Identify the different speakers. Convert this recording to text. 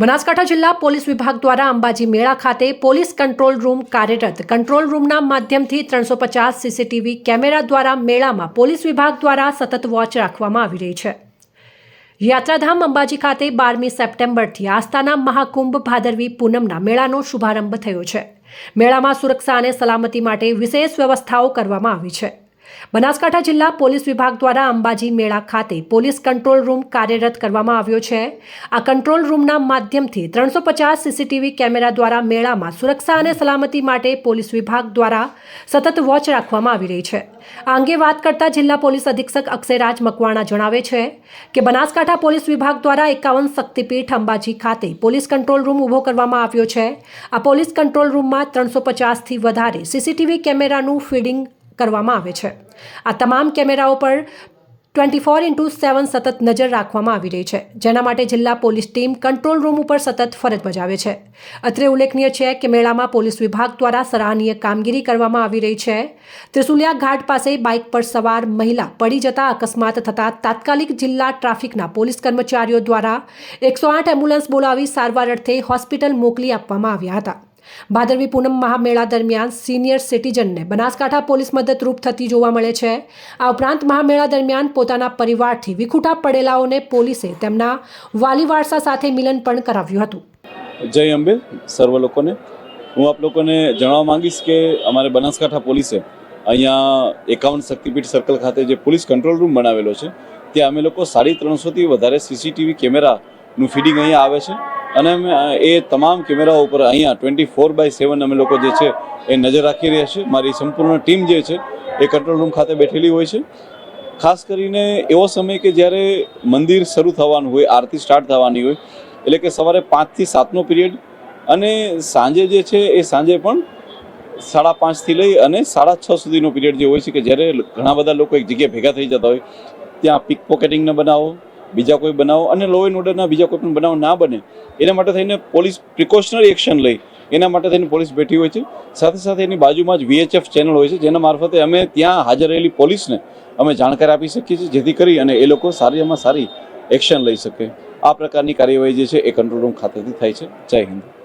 Speaker 1: બનાસકાંઠા જિલ્લા પોલીસ વિભાગ દ્વારા અંબાજી મેળા ખાતે પોલીસ કંટ્રોલ રૂમ કાર્યરત કંટ્રોલ રૂમના માધ્યમથી ત્રણસો પચાસ સીસીટીવી કેમેરા દ્વારા મેળામાં પોલીસ વિભાગ દ્વારા સતત વોચ રાખવામાં આવી રહી છે. યાત્રાધામ અંબાજી ખાતે બારમી સપ્ટેમ્બરથી આસ્થાના મહાકુંભ ભાદરવી પૂનમના મેળાનો શુભારંભ થયો છે. મેળામાં સુરક્ષા અને સલામતી માટે વિશેષ વ્યવસ્થાઓ કરવામાં આવી છે. બનાસકાંઠા જિલ્લા પોલીસ વિભાગ દ્વારા અંબાજી મેળા ખાતે પોલીસ કંટ્રોલ રૂમ કાર્યરત કરવામાં આવ્યો છે. આ કંટ્રોલ રૂમના માધ્યમથી ત્રણસો પચાસ સીસીટીવી કેમેરા દ્વારા મેળામાં સુરક્ષા અને સલામતી માટે પોલીસ વિભાગ દ્વારા સતત વોચ રાખવામાં આવી રહી છે. આ અંગે વાત કરતા જિલ્લા પોલીસ અધિક્ષક અક્ષયરાજ મકવાણા જણાવે છે કે બનાસકાંઠા પોલીસ વિભાગ દ્વારા એકાવન શક્તિપીઠ અંબાજી ખાતે પોલીસ કંટ્રોલ રૂમ ઊભો કરવામાં આવ્યો છે. આ પોલીસ કંટ્રોલ રૂમમાં ત્રણસો પચાસથી વધારે સીસીટીવી કેમેરાનું ફીડિંગ કરવામાં આવે છે. આ તમામ કેમેરાઓ પર ટ્વેન્ટી ફોર ઇન્ટુ સેવન સતત નજર રાખવામાં આવી રહી છે. જેના માટે જિલ્લા પોલીસ ટીમ કંટ્રોલ રૂમ ઉપર સતત ફરજ બજાવે છે. અત્રે ઉલ્લેખનીય છે કે મેળામાં પોલીસ વિભાગ દ્વારા સરાહનીય કામગીરી કરવામાં આવી રહી છે. ત્રિશુલિયા ઘાટ પાસે બાઇક પર સવાર મહિલા પડી જતા અકસ્માત થતાં તાત્કાલિક જિલ્લા ટ્રાફિકના પોલીસ કર્મચારીઓ દ્વારા એકસો આઠ એમ્બ્યુલન્સ બોલાવી સારવાર અર્થે હોસ્પિટલ મોકલી આપવામાં આવ્યા હતા. ભાદરવી પૂનમ મહામેળા દરમિયાન સિનિયર સિટીઝનને બનાસકાંઠા પોલીસ મદદરૂપ થતી જોવા મળે છે. આ ઉપરાંત મહામેળા દરમિયાન પોતાના પરિવારથી વિખૂટા પડેલાઓને પોલીસે તેમના વાલી વારસા સાથે મિલન પણ કરાવ્યું હતું.
Speaker 2: જય અંબે, સર્વ લોકોને. હું આપ લોકોને જણાવવા માંગીશ કે અમારે બનાસકાંઠા પોલીસે અહીંયા એકાવન શક્તિપીઠ સર્કલ ખાતે જે પોલીસ કંટ્રોલ રૂમ બનાવેલો છે, ત્યાં અમે લોકો સાડી ત્રણસોથી વધારે સીસીટીવી કેમેરાનું ફીડિંગ અહીંયા આવે છે. અને અમે એ તમામ કેમેરાઓ ઉપર અહીંયા ટ્વેન્ટી ફોર બાય સેવન અમે લોકો જે છે એ નજર રાખી રહ્યા છીએ. મારી સંપૂર્ણ ટીમ જે છે એ કંટ્રોલ રૂમ ખાતે બેઠેલી હોય છે. ખાસ કરીને એવો સમય કે જ્યારે મંદિર શરૂ થવાનું હોય, આરતી સ્ટાર્ટ થવાની હોય, એટલે કે સવારે પાંચથી સાતનો પીરિયડ અને સાંજે જે છે એ સાંજે પણ સાડા પાંચથી લઈ અને સાડા છ સુધીનો પિરિયડ જે હોય છે કે જ્યારે ઘણા બધા લોકો એક જગ્યાએ ભેગા થઈ જતા હોય, ત્યાં પિક પોકેટિંગના બનાવો બીજા કોઈ બનાવો અને લો એન્ડ ઓર્ડરના બીજા કોઈ પણ બનાવ ના બને, એના માટે થઈને પોલીસ પ્રિકોશનરી એક્શન લઈ એના માટે થઈને પોલીસ બેઠી હોય છે. સાથે સાથે એની બાજુમાં જ વીએચએફ ચેનલ હોય છે, જેના મારફતે અમે ત્યાં હાજર રહેલી પોલીસને અમે જાણકારી આપી શકીએ છીએ, જેથી કરી અને એ લોકો સારીમાં સારી એક્શન લઈ શકે. આ પ્રકારની કાર્યવાહી જે છે, એ કંટ્રોલ રૂમ ખાતેથી થાય છે. જય હિન્દ.